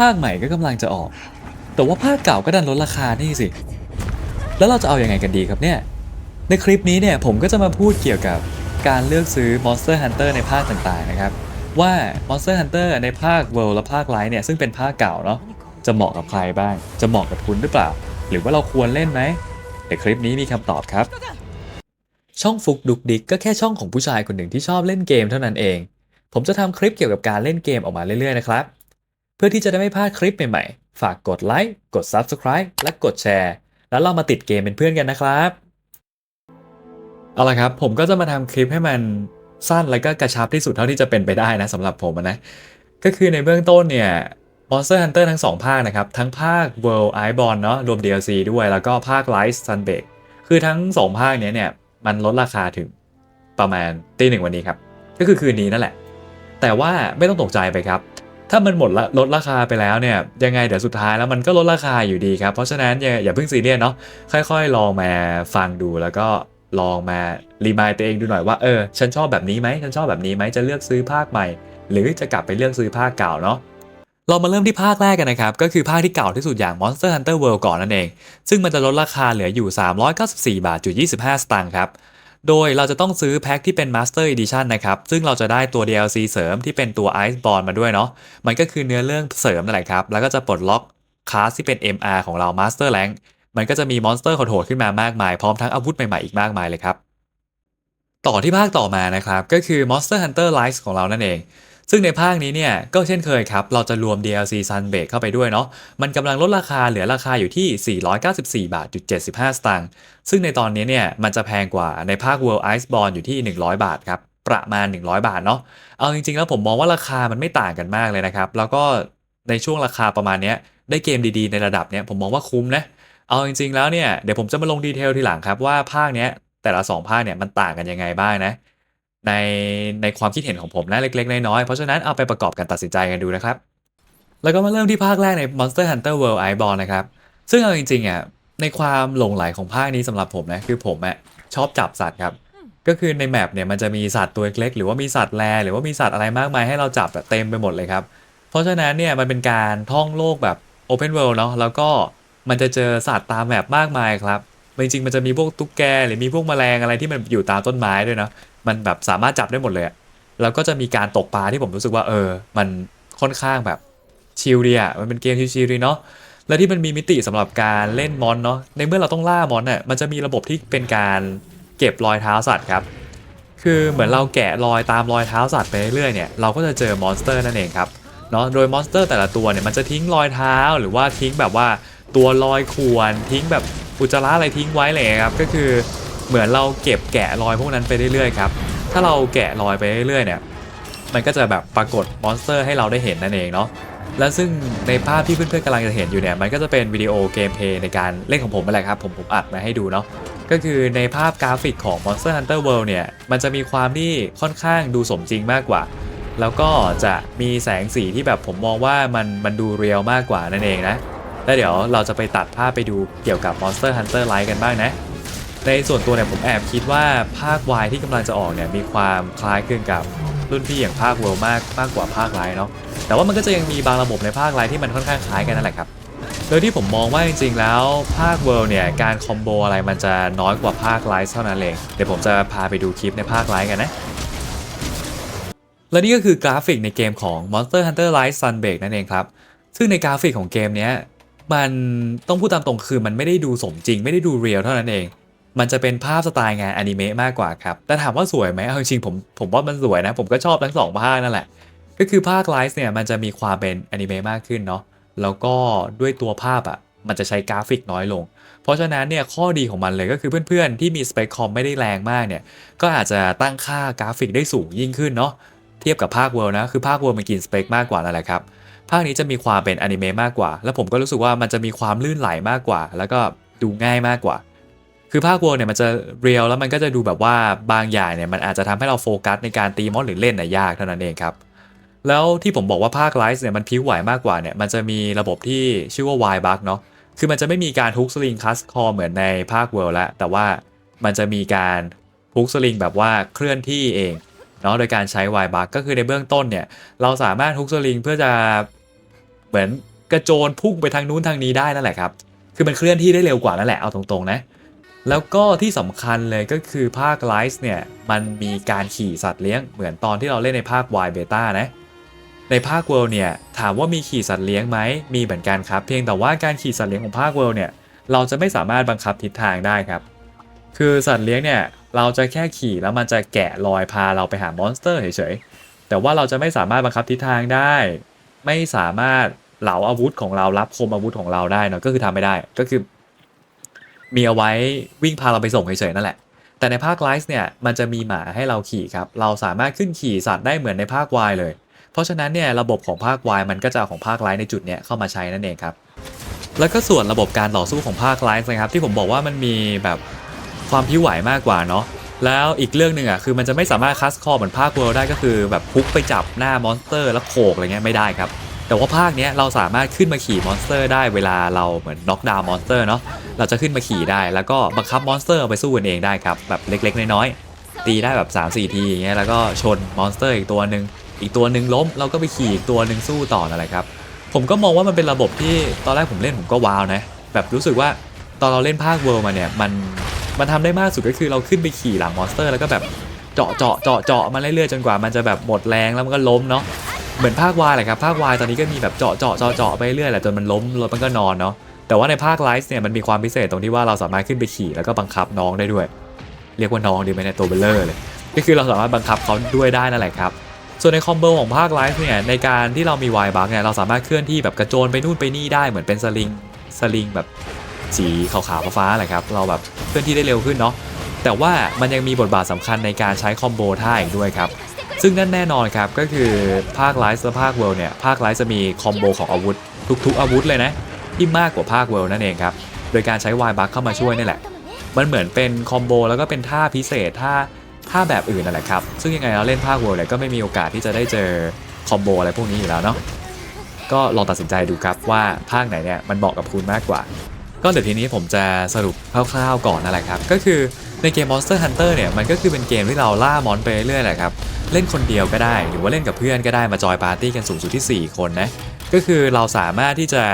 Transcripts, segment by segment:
ภาคใหม่ก็กำลังจะออก แต่ว่าภาคเก่าก็ดันลดราคานี่สิ แล้วเราจะเอาอยัางไงกันดีครับเนี่ย ในคลิปนี้เนี่ยผมก็จะมาพูดเกี่ยวกับการเลือกซื้อ Monster Hunter ในภาคต่างๆนะครับ ว่า Monster Hunter ในภาค World และภาค Light เนี่ยซึ่งเป็นภาคเก่าเนาะจะเหมาะกับใครบ้าง จะเหมาะกับคุณหรือเปล่า หรือว่าเราควรเล่นไหมเดี๋ยวคลิปนี้มีคำตอบครับ ช่องฟุกดุกดิกก็แค่ช่องของผู้ชายคนหนึ่งที่ชอบเล่นเกมเท่านั้นเอง ผมจะทำคลิปเกี่ยวกับการเล่นเกมออกมาเรื่อยๆนะครับ เพื่อที่จะได้ไม่พลาดคลิปใหม่ๆ ฝากกดไลค์ กด Subscribe และกดแชร์ แล้วเรามาติดเกมเป็นเพื่อนกันนะครับ เอาละครับ ผมก็จะมาทำคลิปให้มันสั้นและก็กระชับที่สุดเท่าที่จะเป็นไปได้นะสำหรับผมนะ ก็คือในเบื้องต้นเนี่ย Monster Hunter ทั้ง 2 ภาคนะครับ ทั้งภาค World Iceborne เนาะรวม DLC ด้วยแล้วก็ภาค Light Sunbreak คือทั้ง 2 ภาคเนี้ยเนี่ยมันลดราคาถึงประมาณตีหนึ่งวันนี้ครับ ก็คือคืนนี้นั่นแหละ แต่ว่าไม่ต้องตกใจไปครับ ถ้ามันหมดลลดราคาไปแล้วเนี่ยยังไงเดี๋ยวสุดท้ายแล้วมันก็ลดราคาอยู่ดีครับ เพราะฉะนั้นอย่าอย่าเพิ่งซีเรียสเนาะค่อยๆ ลองมาฟังดูแล้วก็ลองมารีมายตัวเองดูหน่อยว่าเออฉันชอบแบบนี้ไหมฉันชอบแบบนี้ไหมจะเลือกซื้อภาคใหม่ หรือจะกลับไปเลือกซื้อภาคเก่าเนาะเรามาเริ่มที่ภาคแรกกันนะครับ ก็คือภาคที่เก่าที่สุดอย่าง Monster Hunter World ก่อนนั่นเอง ซึ่งมันจะลดราคาเหลืออยู่ 394 บาทจุด25 สตางค์ครับ โดยเราจะต้องซื้อแพ็คที่เป็น Master Edition นะครับ ซึ่งเราจะได้ตัว DLC เสริมที่เป็นตัว Iceborne มาด้วยเนาะ มันก็คือเนื้อเรื่องเสริมนั่นแหละครับ แล้วก็จะปลดล็อกคลาสที่เป็น MR ของเรา Master Rank มันก็จะมีมอนสเตอร์โหดๆขึ้นมามากมาย พร้อมทั้งอาวุธใหม่ๆอีกมากมายเลยครับ ต่อที่ภาคต่อมานะครับ ก็คือ Monster Hunter Rise ของเรานั่นเอง ซึ่งในภาคนี้เนี่ยก็เช่นเคยครับ เราจะรวม DLC Sunbreak เข้าไปด้วยเนาะมันกำลังลดราคาเหลือราคาอยู่ที่ 494 บาท 75 สตางค์ซึ่งในตอนนี้เนี่ยมันจะแพงกว่าในภาค World Iceborne อยู่ที่ 100 บาทครับ ประมาณ 100 บาทเนาะเอาจริงๆ แล้วผมมองว่าราคามันไม่ต่างกันมากเลยนะครับ แล้วก็ในช่วงราคาประมาณนี้ได้เกมดีๆ ในระดับเนี้ยผมมองว่าคุ้มนะเอาจริงๆแล้วเนี่ยเดี๋ยวผมจะมาลงดีเทลทีหลังครับว่าภาคเนี้ยแต่ละ 2 ภาคเนี่ยมันต่างกันยังไงบ้างนะ ในในความคิดเห็นของผมนะเล็ก ๆ น้อยๆเพราะฉะนั้นเอาไปประกอบกันตัดสินใจกันดูนะครับ แล้วก็มาเริ่มที่ภาคแรกใน Monster Hunter World Iceborne นะครับ ซึ่งเอาจริงๆอะในความหลงไหลของภาคนี้สำหรับผมนะคือผมอะชอบจับสัตว์ครับ ก็คือในแมปเนี่ยมันจะมีสัตว์ตัวเล็กๆหรือว่ามีสัตว์แลหรือว่ามีสัตว์อะไรมากมายให้เราจับแบบเต็มไปหมดเลยครับ เพราะฉะนั้นเนี่ยมันเป็นการท่องโลกแบบ Open World เนาะแล้วก็มันจะเจอสัตว์ตามแมปมากมายครับจริงๆมันจะมีพวกตุ๊กแกหรือมีพวกแมลงอะไรที่มันอยู่ตามต้นไม้ด้วยเนาะ มันแบบสามารถจับได้หมดเลยแล้วก็จะมีการตกปลาที่ผมรู้สึกว่าเออ มันค่อนข้างแบบชิลดีอะมันเป็นเกมชิลๆดีเนาะและที่มันมีมิติสำหรับการเล่นมอนเนาะในเมื่อเราต้องล่ามอนน่ะมันจะมีระบบที่เป็นการเก็บรอยเท้าสัตว์ครับ คือเหมือนเราแกะรอยตามรอยเท้าสัตว์ไปเรื่อยเนี่ยเราก็จะเจอมอนสเตอร์นั่นเองครับเนาะโดยมอนสเตอร์แต่ละตัวเนี่ยมันจะทิ้งรอยเท้าหรือว่าทิ้งแบบว่าตัวรอยข่วนทิ้งแบบอุจจาระอะไรทิ้งไว้อะไรอย่างเลยครับก็คือ เหมือนเราเก็บแกะรอยพวกนั้นไปเรื่อยๆครับ ถ้าเราแกะรอยไปเรื่อยๆเนี่ย มันก็จะแบบปรากฏมอนสเตอร์ให้เราได้เห็นนั่นเองเนาะ และซึ่งในภาพที่เพื่อนๆกำลังจะเห็นอยู่เนี่ย มันก็จะเป็นวิดีโอเกมเพลย์ในการเล่นของผมนั่นแหละครับ ผมผมอัดมาให้ดูเนาะ ก็คือในภาพกราฟิกของ Monster Hunter World เนี่ย มันจะมีความที่ค่อนข้างดูสมจริงมากกว่า แล้วก็จะมีแสงสีที่แบบผมมองว่ามันมันดูเรียลมากกว่านั่นเองนะ แล้วเดี๋ยวเราจะไปตัดภาพไปดูเกี่ยวกับ Monster Hunter Rise กันบ้างนะ ในส่วนตัวเนี่ยผมแอบคิดว่าภาค Y ที่กำลังจะออกเนี่ยมีความคล้ายคลึงกับรุ่นพี่อย่างภาค World มากมากกว่าภาคไลท์เนาะแต่ว่ามันก็จะยังมีบางระบบในภาคไลท์ที่มันค่อนข้างคล้ายกันนั่นแหละครับโดยที่ผมมองว่าจริงๆแล้วภาค World เนี่ยการคอมโบอะไรมันจะน้อยกว่าภาคไลท์เท่านั้นเองเดี๋ยวผมจะพาไปดูคลิปในภาคไลท์กันนะและนี่ก็คือกราฟิกในเกมของ Monster Hunter Rise Sunbreak นั่นเองครับ ซึ่งในกราฟิกของเกมนี้มันต้องพูดตามตรงคือมันไม่ได้ดูสมจริง ไม่ได้ดูเรียลเท่านั้นเอง มันจะเป็นภาพสไตล์งานอนิเมะมากกว่าครับ แต่ถามว่าสวยไหมเอาจริงๆผมผมว่ามันสวยนะ ผมก็ชอบทั้งสองภาคนั่นแหละ ก็คือภาคไลฟ์เนี่ยมันจะมีความเป็นอนิเมะมากขึ้นเนาะ แล้วก็ด้วยตัวภาพอะ่ะมันจะใช้กราฟิกน้อยลง เพราะฉะนั้นเนี่ยข้อดีของมันเลยก็คือเพื่อนๆ ที่มีสเปคคอมไม่ได้แรงมากเนี่ย ก็อาจจะตั้งค่ากราฟิกได้สูงยิ่งขึ้นเนาะ เทียบกับภาคเวิร์นะ คือภาคเวิร์มันกินสเปคมากกว่านั่นแหละครับ ภาคนี้จะมีความเป็นอนิเมะมากกว่า แล้วผมก็รู้สึกว่ามันจะมีความลื่นไหลมากกว่า แล้วก็ดูง่ายมากกว่า คือภาควิร์เนี่ยมันจะเรียลแล้วมันก็จะดูแบบว่าบางอย่างเนี่ยมันอาจจะทำให้เราโฟกัสในการตีมอนหรือเล่นน่ะยากเท่านั้นเองครับ แล้วที่ผมบอกว่าภาคไลฟ์เนี่ยมันพิ้วไหวมากกว่าเนี่ยมันจะมีระบบที่ชื่อว่า Y Bug เนาะคือมันจะไม่มีการฮุกสลิงคัสคอเหมือนในภาคเวิลด์แล้วแต่ว่ามันจะมีการฮุกสลิงแบบว่าเคลื่อนที่เองเนาะโดยการใช้ Y Bug ก็คือในเบื้องต้นเนี่ยเราสามารถฮุกสลิงเพื่อจะเหมือนกระโจนพุ่งไปทางนู้นทางนี้ได้นั่นแหละครับคือมันเคลื่อนที่ได้เร็วกว่านั่นแหละเอาตรงๆนะ แล้วก็ที่สำคัญเลยก็คือภาคไลฟ์เนี่ยมันมีการขี่สัตว์เลี้ยงเหมือนตอนที่เราเล่นในภาค Y Beta นะในภาค World เนี่ยถามว่ามีขี่สัตว์เลี้ยงไหมมีเหมือนกันครับ เพียงแต่ว่าการขี่สัตว์เลี้ยงของภาค World เนี่ยเราจะไม่สามารถบังคับทิศทางได้ครับ คือสัตว์เลี้ยงเนี่ยเราจะแค่ขี่แล้วมันจะแกะรอยพาเราไปหามอนสเตอร์เฉยๆแต่ว่าเราจะไม่สามารถบังคับทิศทางได้ ไม่สามารถเหลาอาวุธของเรารับคมอาวุธของเราได้เนอะก็คือทำไม่ได้ก็คือ มีเอาไว้วิ่งพาเราไปส่งเฉยๆนั่นแหละ แต่ในภาคไลฟ์เนี่ยมันจะมีหมาให้เราขี่ครับ เราสามารถขึ้นขี่สัตว์ได้เหมือนในภาค Y เลย เพราะฉะนั้นเนี่ยระบบของภาค Y มันก็จะของภาคไลฟ์ในจุดเนี้ยเข้ามาใช้นั่นเองครับ แล้วก็ส่วนระบบการต่อสู้ของภาคไลฟ์นะครับ ที่ผมบอกว่ามันมีแบบความพิ้วไหวมากกว่าเนาะแล้วอีกเรื่องหนึ่งอะคือมันจะไม่สามารถคัสคอเหมือนภาคเวิลด์ได้ก็คือแบบพุกไปจับหน้ามอนสเตอร์แล้วโขกอะไรเงี้ยไม่ได้ครับ แต่ว่าภาคเนี้ยเราสามารถขึ้นมาขี่มอนสเตอร์ได้เวลาเราเหมือนน็อกดาวน์มอนสเตอร์เนาะเราจะขึ้นมาขี่ได้แล้วก็บังคับมอนสเตอร์ไปสู้กันเองได้ครับแบบเล็กๆน้อยๆตีได้แบบ3-4ทีอย่างเงี้ยแล้วก็ชนมอนสเตอร์อีกตัวหนึ่งอีกตัวหนึ่งล้มเราก็ไปขี่อีกตัวหนึ่งสู้ต่อนั่นแหละครับผมก็มองว่ามันเป็นระบบที่ตอนแรกผมเล่นผมก็ว้าวนะแบบรู้สึกว่าตอนเราเล่นภาคเวิร์มาเนี่ยมันมันทำได้มากสุดก็คือเราขึ้นไปขี่หลังมอนสเตอร์ แล้วก็แบบเจาะเจาะเจาะเจาะมาเรื่อยๆจนกว่ามันจะแบบหมดแรงแล้วมันก็ล้มเนาะ เหมือนภาควายแหละครับภาควายตอนนี้ก็มีแบบเจาะเจาะเจาะเจาะไปเรื่อยแหละจนมันล้มแล้วมันก็นอนเนาะแต่ว่าในภาคไลฟ์เนี่ยมันมีความพิเศษตรงที่ว่าเราสามารถขึ้นไปขี่แล้วก็บังคับน้องได้ด้วย เรียกว่าน้องดีไหมเนี่ยตัวเบลเลอร์เลยก็คือเราสามารถบังคับเขาด้วยได้นั่นแหละครับส่วนในคอมโบของภาคไลฟ์เนี่ยในการที่เรามีวายบัคเนี่ยเราสามารถเคลื่อนที่แบบกระโจนไปนู่นไปนี่ได้เหมือนเป็นสลิงสลิงแบบสีขาวๆฟ้าๆแหละครับเราแบบเคลื่อนที่ได้เร็วขึ้นเนาะแต่ว่ามันยังมีบทบาทสำคัญในการใช้คอมโบท่าอีกด้วยครับ ซึ่งนั่นแน่นอนครับก็คือภาคไลฟ์และภาคเวิลด์เนี่ยภาคไลฟ์จะมีคอมโบของอาวุธ ทุกๆอาวุธเลยนะที่มากกว่าภาคเวิลด์นั่นเองครับโดยการใช้วายบัคเข้ามาช่วยนี่แหละ มันเหมือนเป็นคอมโบแล้วก็เป็นท่าพิเศษท่าท่าแบบอื่นนั่นแหละครับ ซึ่งยังไงเราเล่นภาคเวิลด์เนี่ยก็ไม่มีโอกาสที่จะได้เจอคอมโบอะไรพวกนี้อยู่แล้วเนาะก็ลองตัดสินใจดูครับว่าภาคไหนเนี่ยมันเหมาะกับคุณมากกว่า ก็เดี๋ยวทีนี้ผมจะสรุปคร่าวๆก่อนนั่นแหละครับ ก็คือในเกม Monster Hunter เนี่ยมันก็คือเป็นเกมที่เราล่ามอนไปเรื่อยๆแหละครับ เล่นคนเดียวก็ได้ หรือว่าเล่นกับเพื่อนก็ได้มาจอยปาร์ตี้กันสูงสุดที่ 4 คนนะ ก็คือเราสามารถที่จะ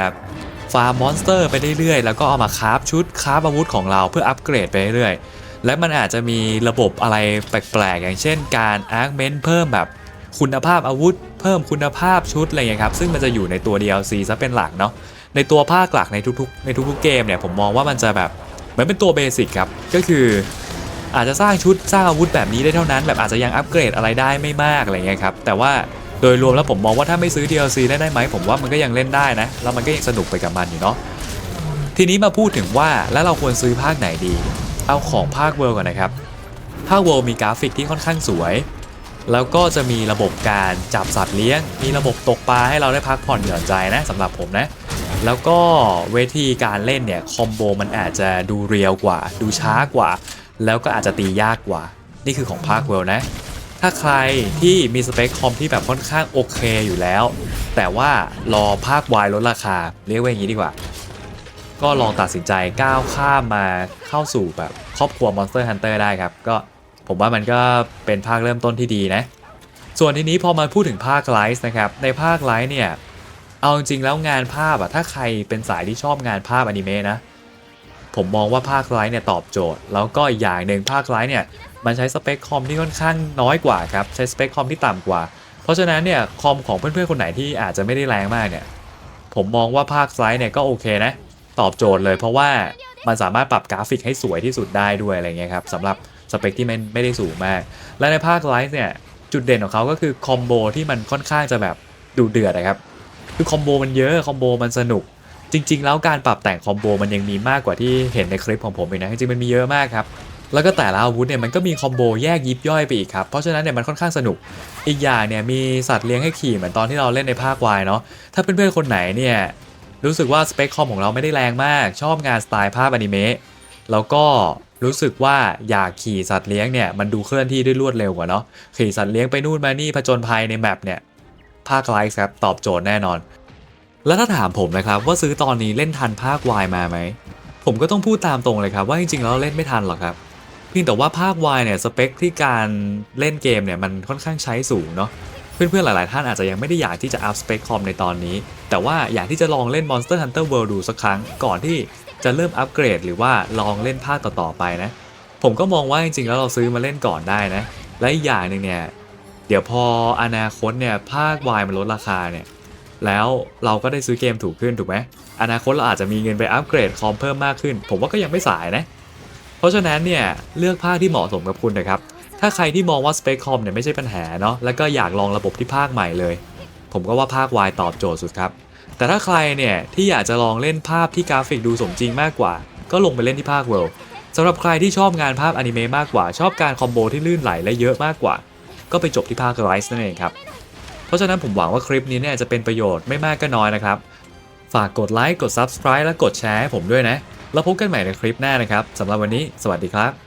ฟาร์มมอนสเตอร์ไปเรื่อยๆ แล้วก็เอามาคราฟชุดคราฟอาวุธของเราเพื่ออัปเกรดไปเรื่อยๆ และมันอาจจะมีระบบอะไรแปลกๆ อย่างเช่นการอาร์เมนต์เพิ่มแบบคุณภาพอาวุธ เพิ่มคุณภาพชุดอะไรเงี้ยครับ ซึ่งมันจะอยู่ในตัว DLC ซะเป็นหลักเนาะในตัวภาคหลักในทุกๆในทุกๆเกมเนี่ยผมมองว่ามันจะแบบเหมือนเป็นตัวเบสิกครับก็คือ อาจจะสร้างชุดสร้างอาวุธแบบนี้ได้เท่านั้น แบบอาจจะยังอัปเกรดอะไรได้ไม่มากอะไรเงี้ยครับแต่ว่าโดยรวมแล้วผมมองว่าถ้าไม่ซื้อ DLC เล่นได้ไหมผมว่ามันก็ยังเล่นได้นะแล้วมันก็ยังสนุกไปกับมันอยู่เนาะทีนี้มาพูดถึงว่าแล้วเราควรซื้อภาคไหนดี เอาของภาคเวิร์ก่อนนะครับภาคเวิร์มีกราฟิกที่ค่อนข้างสวย แล้วก็จะมีระบบการจับสัตว์เลี้ยง มีระบบตกปลาให้เราได้พักผ่อนหย่อนใจนะสำหรับผมนะแล้วก็เวทีการเล่นเนี่ยคอมโบมันอาจจะดูเรียวกว่า ดูช้ากว่า แล้วก็อาจจะตียากกว่า นี่คือของภาคเวลนะ ถ้าใครที่มีสเปคคอมที่แบบค่อนข้างโอเคอยู่แล้ว แต่ว่ารอภาควายลดราคา เรียกว่าอย่างนี้ดีกว่า ก็ลองตัดสินใจก้าวข้ามมาเข้าสู่แบบครอบครัว Monster Hunter ได้ครับ ก็ผมว่ามันก็เป็นภาคเริ่มต้นที่ดีนะ ส่วนทีนี้พอมาพูดถึงภาคไลฟ์นะครับ ในภาคไลฟ์เนี่ย เอาจริงๆแล้วงานภาพอะถ้าใครเป็นสายที่ชอบงานภาพอนิเมะนะ ผมมองว่าภาคไลฟ์เนี่ยตอบโจทย์ แล้วก็อีกอย่างหนึ่งภาคไลฟ์เนี่ยมันใช้สเปคคอมที่ค่อนข้างน้อยกว่าครับใช้สเปคคอมที่ต่ำกว่า เพราะฉะนั้นเนี่ยคอมของเพื่อนๆคนไหนที่อาจจะไม่ได้แรงมากเนี่ยผมมองว่าภาคไลฟ์เนี่ยก็โอเคนะตอบโจทย์เลย เพราะว่ามันสามารถปรับกราฟิกให้สวยที่สุดได้ด้วยอะไรเงี้ยครับสำหรับสเปคที่มันไม่ได้สูงมาก และในภาคไลฟ์เนี่ยจุดเด่นของเขาก็คือคอมโบที่มันค่อนข้างจะแบบดูเดือดนะครับคือคอมโบมันเยอะคอมโบมันสนุก จริง ๆ แล้วการปรับแต่งคอมโบมันยังมีมากกว่าที่เห็นในคลิปของผมอีกนะจริงๆมันมีเยอะมากครับแล้วก็แต่ละอาวุธเนี่ยมันก็มีคอมโบแยกยิบย่อยไปอีกครับ เพราะฉะนั้นเนี่ยมันค่อนข้างสนุก อีกอย่างเนี่ยมีสัตว์เลี้ยงให้ขี่เหมือนตอนที่เราเล่นในภาควายเนาะ ถ้าเพื่อนๆคนไหนเนี่ยรู้สึกว่าสเปคคอมของเราไม่ได้แรงมาก ชอบงานสไตล์ภาพอนิเมะ แล้วก็รู้สึกว่าอยากขี่สัตว์เลี้ยงเนี่ยมันดูเคลื่อนที่ได้รวดเร็วกว่าเนาะ ขี่สัตว์เลี้ยงไปนู่นมานี่ผจญภัยในแมปเนี่ยภาคไลฟ์ครับตอบโจทย์แน่นอน แล้วถ้าถามผมนะครับว่าซื้อตอนนี้เล่นทันภาควายมาไหม ผมก็ต้องพูดตามตรงเลยครับว่าจริงๆแล้วเล่นไม่ทันหรอกครับเพียงแต่ว่าภาควายเนี่ยสเปคที่การเล่นเกมเนี่ยมันค่อนข้างใช้สูงเนาะเพื่อนๆหลายๆท่านอาจจะยังไม่ได้อยากที่จะอัพสเปคคอมในตอนนี้ แต่ว่าอยากที่จะลองเล่น Monster Hunter World ดูสักครั้ง ก่อนที่จะเริ่มอัปเกรดหรือว่าลองเล่นภาคต่อๆไปนะ ผมก็มองว่าจริงๆแล้วเราซื้อมาเล่นก่อนได้นะ และอีกอย่างหนึ่งเนี่ยเดี๋ยวพออนาคตเนี่ยภาควายมันลดราคาเนี่ย แล้วเราก็ได้ซื้อเกมถูกขึ้นถูกไหมอนาคตเราอาจจะมีเงินไปอัปเกรดคอมเพิ่มมากขึ้น ผมว่าก็ยังไม่สายนะ เพราะฉะนั้นเนี่ยเลือกภาคที่เหมาะสมกับคุณนะครับ ถ้าใครที่มองว่าสเปคคอมเนี่ยไม่ใช่ปัญหาเนาะแล้วก็อยากลองระบบที่ภาคใหม่เลย ผมก็ว่าภาค Y ตอบโจทย์สุดครับ แต่ถ้าใครเนี่ยที่อยากจะลองเล่นภาพที่กราฟิกดูสมจริงมากกว่า ก็ลงไปเล่นที่ภาค World สำหรับใครที่ชอบงานภาพอนิเมะมากกว่า ชอบการคอมโบที่ลื่นไหลและเยอะมากกว่า ก็ไปจบที่ภาค Rise นั่นเองครับ ราะฉะนั้นผมหวังว่าคลิปนี้เนี่ยจะเป็นประโยชน์ไม่มากก็น้อยนะครับ ฝากกดไลค์กด Subscribe และกดแชร์ให้ผมด้วยนะ แล้วพบกันใหม่ในคลิปหน้านะครับสำหรับวันนี้ สวัสดีครับ